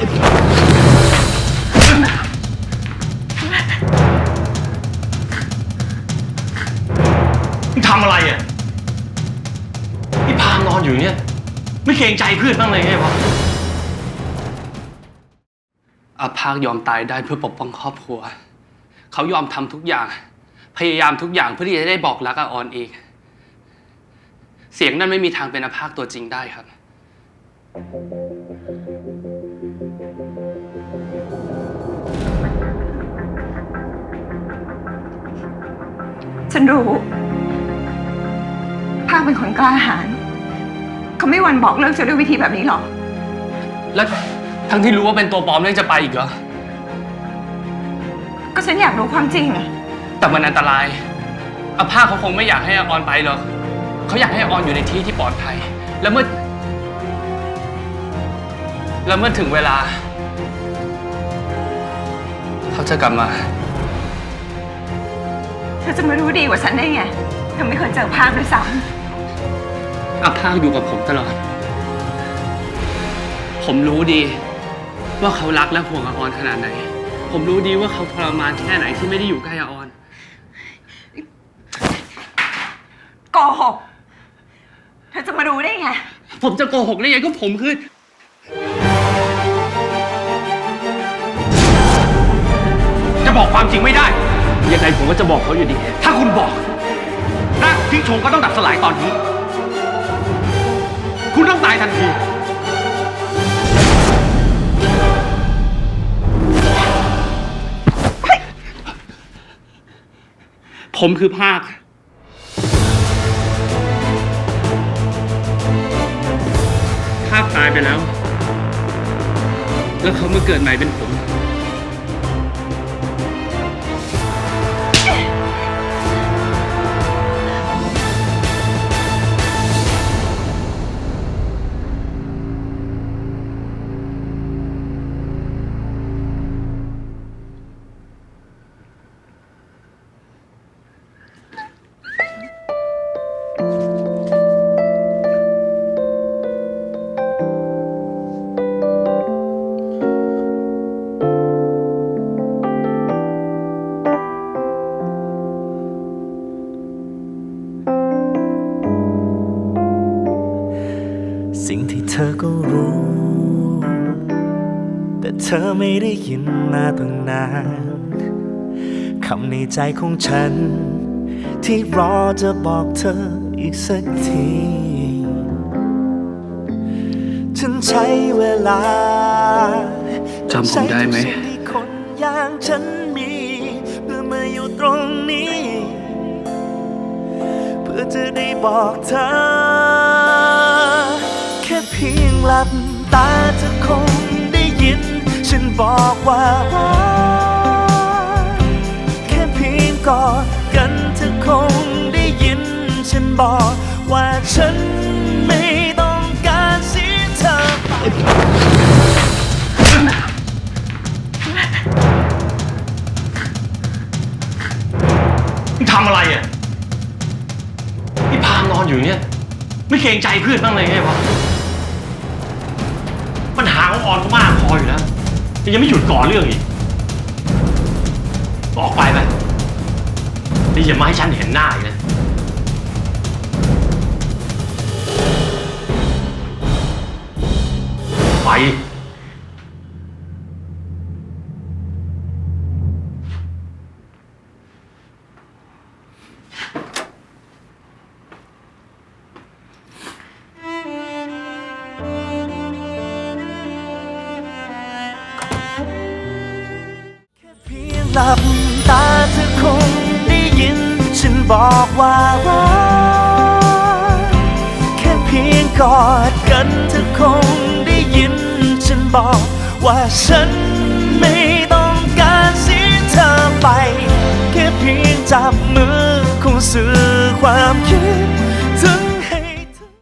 มึงทำอะไรอะพี่พามนอนอยู่เนี่ย ไม่เกรงใจเพื่อนบ้างเลยไงวะอาภาคยอมตายได้เพื่อปกป้องครอบครัว เขายอมทำทุกอย่าง พยายามทุกอย่างเพื่อที่จะได้บอกรักอาออนเอง เสียงนั้นไม่มีทางเป็นอาภาคตัวจริงได้ครับ ฉันรู้ ภาคเป็นคนกล้าหาญเขาไม่หวันบอกเลิกฉันด้วยวิธีแบบนี้หรอก แล้วทั้งที่รู้ว่าเป็นตัวปลอมยังจะไปอีกเหรอ ก็ฉันอยากรู้ความจริงแต่มันอันตรายอาภาคเขาคงไม่อยากให้อาออนไปหรอกเขาอยากให้อาออนอยู่ในที่ที่ปลอดภัย แล้วเมื่อ แล้วเมื่อถึงเวลา เขาจะกลับมา เธอจะมารู้ดีกว่าฉันได้ไง เธอไม่เคยเจอภาคด้วยซ้อาภาคอยู่กับผมตลอด ผมรู้ดี ว่าเขารักและห่วงอาออนขนาดไหน ผมรู้ดีว่าเขาทรมานแค่ไหนที่ไม่ได้อยู่ใกล้อาออนำโกหก เธอจะมารู้ได้ไง ผมจะโกหกได้ไงก็ผมคือ จะบอกความจริงไม่ได้ ยังไงผมก็จะบอกเขาอยู่ดี ถ้าคุณบอกร่างทิ้งชงก็ต้องดับสลายตอนนี้ คุณต้องตายทันที ผมคือภาค ภาคตายไปแล้ว แล้วเขามาเกิดใหม่เป็นผม เธอก็รู้ แต่เธอไม่ได้ยินมาตั้งนานคำในใจของฉัน ที่รอจะบอกเธออีกสักที ฉันใช้เวลาจำผมได้ไหม ที่คนอย่างฉันมีเพื่อมาอยู่ตรงนี้ เพื่อจะได้บอกเธอ พียงหลับตาเธอคงได้ยิน ฉันบอกว่ารักแค่เพียงกอดกันเธอคงได้ยิน ฉันบอกว่าฉันไม่ต้องการเสียเธอไปมึงทำอะไรอะพี่พามนอนอยู่เนี่ย ไม่เกรงใจเพื่อนบ้างเลยไงวะ ปัญหาของอนก็มากพออยู่แล้วแต่ยังไม่หยุดก่อเรื่องอีกออกไปไปนี่อย่ามาให้ฉันเห็นหน้าอีกนะไป หลับตาเธอคงได้ยิน ฉันบอกว่ารักแค่เพียงกอดกันเธอคงได้ยิน ฉันบอกว่าฉันไม่ต้อง